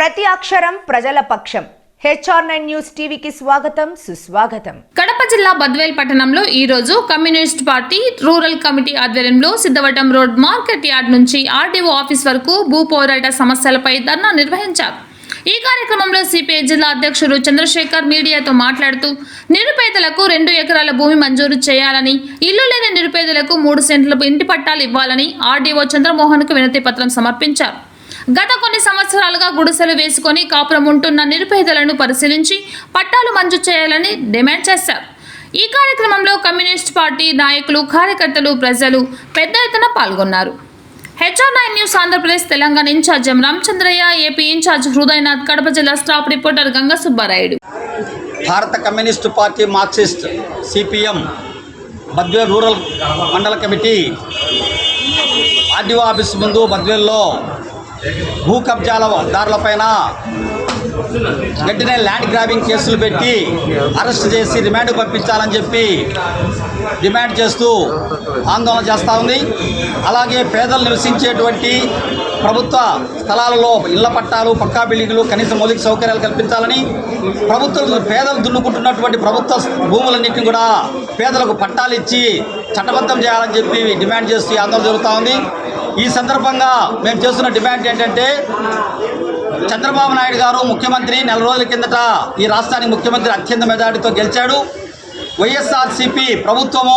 ప్రతి అక్షరం ప్రజల పక్షం. హెచ్ఆర్ నైన్ న్యూస్ టీవీకి స్వాగతం సుస్వాగతం. కడప జిల్లా బద్వేల్ పట్టణంలో ఈ రోజు కమ్యూనిస్ట్ పార్టీ రూరల్ కమిటీ ఆధ్వర్యంలో సిద్ధవటం రోడ్ మార్కెట్ యార్డ్ నుంచి ఆర్డీఓ ఆఫీస్ వరకు భూ పోరాట సమస్యలపై ధర్నా నిర్వహించారు. ఈ కార్యక్రమంలో సిపిఐ జిల్లా అధ్యక్షుడు చంద్రశేఖర్ మీడియాతో మాట్లాడుతూ నిరుపేదలకు రెండు ఎకరాల భూమి మంజూరు చేయాలని ఇల్లు లేని నిరుపేదలకు మూడు సెంట్ల ఇంటి పట్టాలు ఇవ్వాలని ఆర్డీఓ చంద్రమోహన్కు వినతి పత్రం సమర్పించారు. గత కొన్ని సంవత్సరాలుగా గుడిసెలు వేసుకొని కాపురం ఉంటున్న నిరుపేదలను పరిశీలించి పట్టాలు మంజూరు చేయాలని డిమాండ్ చేశారు. ఈ కార్యక్రమంలో కమ్యూనిస్ట్ పార్టీ నాయకులు కార్యకర్తలు ప్రజలు పెద్ద ఎత్తున పాల్గొన్నారు. HR nine news Andhra Pradesh Telangana incharge M Ramachandraiah AP incharge Hrudayanath Kadapa జిల్లా స్టాఫ్ రిపోర్టర్ గంగా సుబ్బారాయుడు. భారత communist party Marxist CPM Badvel rural మండల కమిటీ ఆర్డీఓ ఆఫీస్ ముందు బద్వేల్లో భూ కబ్జాల దారులపైన వెంటనే ల్యాండ్ గ్రాబింగ్ కేసులు పెట్టి అరెస్ట్ చేసి రిమాండ్ పంపించాలని చెప్పి డిమాండ్ చేస్తూ ఆందోళన చేస్తూ ఉంది. అలాగే పేదలు నివసించేటువంటి ప్రభుత్వ స్థలాలలో ఇళ్ళ పట్టాలు పక్కా బిల్డింగ్లు కనీస మౌలిక సౌకర్యాలు కల్పించాలని ప్రభుత్వం పేదలు దున్నుకుంటున్నటువంటి ప్రభుత్వ భూములన్నింటినీ కూడా పేదలకు పట్టాలు ఇచ్చి చట్టబద్ధం చేయాలని చెప్పి డిమాండ్ చేస్తూ ఆందోళన జరుగుతూ ఉంది. ఈ సందర్భంగా మేము చేస్తున్న డిమాండ్ ఏంటంటే చంద్రబాబు నాయుడు గారు ముఖ్యమంత్రి నెల రోజుల కిందట ఈ రాష్ట్రానికి ముఖ్యమంత్రి అత్యంత మెజార్టీతో గెలిచాడు. వైఎస్ఆర్సీపీ ప్రభుత్వము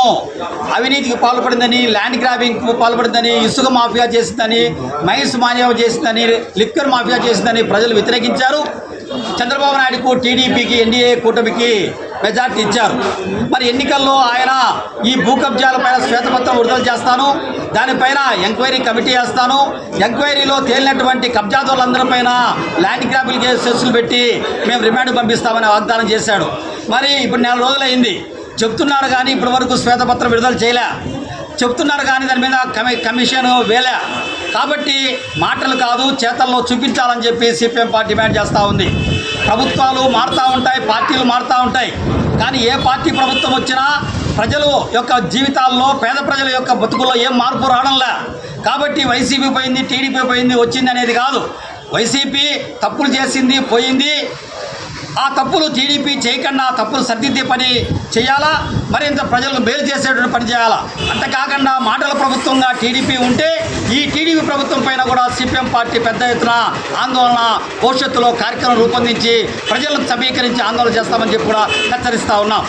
అవినీతికి పాల్పడిందని ల్యాండ్ గ్రాబింగ్కు పాల్పడిందని ఇసుక మాఫియా చేసిందని మైన్స్ మాఫియా చేసిందని లిక్కర్ మాఫియా చేసిందని ప్రజలు వ్యతిరేకించారు. చంద్రబాబు నాయుడుకు టీడీపీకి ఎన్డీఏ కూటమికి మెజార్టీ ఇచ్చారు. మరి ఎన్నికల్లో ఆయన ఈ భూ కబ్జాలపైన శ్వేతపత్రం విడుదల చేస్తాను. దానిపైన ఎంక్వైరీ కమిటీ వేస్తాను. ఎంక్వైరీలో తేలినటువంటి కబ్జాదారులందరిపైన ల్యాండ్ గ్రాబిల్ కేసులు పెట్టి మేము రిమాండ్ పంపిస్తామని వాగ్దానం చేశాడు. మరి ఇప్పుడు నెల రోజులైంది. చెప్తున్నారు కానీ ఇప్పటి వరకు శ్వేతపత్రం విడుదల చేయలే. చెప్తున్నారు కానీ దాని మీద కమి కమిషన్ వేలే. కాబట్టి మాటలు కాదు చేతల్లో చూపించాలని చెప్పి సిపిఎం పార్టీ డిమాండ్ చేస్తూ ఉంది. ప్రభుత్వాలు మారుతూ ఉంటాయి పార్టీలు మారుతూ ఉంటాయి. కానీ ఏ పార్టీ ప్రభుత్వం వచ్చినా ప్రజలు యొక్క జీవితాల్లో పేద ప్రజల యొక్క బతుకుల్లో ఏం మార్పు రావడంలా? కాబట్టి వైసీపీ పోయింది టీడీపీ పోయింది వచ్చింది అనేది కాదు. వైసీపీ తప్పులు చేసింది పోయింది. ఆ తప్పులు టీడీపీ చేయకుండా ఆ తప్పులు సర్దిద్దే పని చేయాలా? మరింత ప్రజలకు మేలు చేసేటువంటి పని చేయాలా? అంతేకాకుండా మాటల ప్రభుత్వంగా టీడీపీ ఉంటే ఈ టీడీపీ ప్రభుత్వం పైన కూడా సిపిఎం పార్టీ పెద్ద ఎత్తున ఆందోళన భవిష్యత్తులో కార్యక్రమం రూపొందించి ప్రజలను సమీకరించి ఆందోళన చేస్తామని చెప్పి కూడా హెచ్చరిస్తూ ఉన్నాం.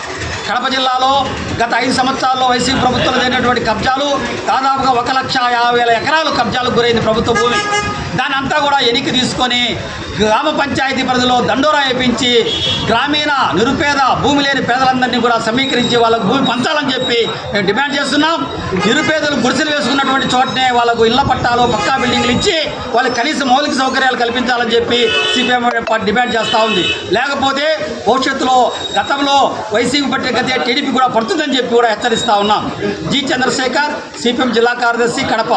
కడప జిల్లాలో గత ఐదు సంవత్సరాల్లో వైసీపీ ప్రభుత్వం జరిగినటువంటి కబ్జాలు దాదాపుగా ఒక లక్ష యాభై వేల ఎకరాలు కబ్జాలకు గురైంది ప్రభుత్వ భూమి. దాని అంతా కూడా ఎనికి తీసుకొని గ్రామ పంచాయతీ పరిధిలో దండోరా వేయించి గ్రామీణ నిరుపేద భూమి లేని పేదలందరినీ కూడా సమీకరించి వాళ్ళకు భూమి పంచాలని చెప్పి మేము డిమాండ్ చేస్తున్నాం. నిరుపేదలు గుడిసెలు వేసుకున్నటువంటి చోటనే వాళ్ళకు ఇళ్ళ పట్టాలు పక్కా బిల్డింగ్లు ఇచ్చి వాళ్ళకి కనీస మౌలిక సౌకర్యాలు కల్పించాలని చెప్పి సిపిఎం పార్టీ డిమాండ్ చేస్తూ ఉంది. లేకపోతే భవిష్యత్తులో గతంలో వైసీపీ పట్టిన గతే టీడీపీ కూడా పడుతుంది చెప్పి కూడా హెచ్చరిస్తూ ఉన్నాం. జి చంద్రశేఖర్ సిపిఎం జిల్లా కార్యదర్శి కడప.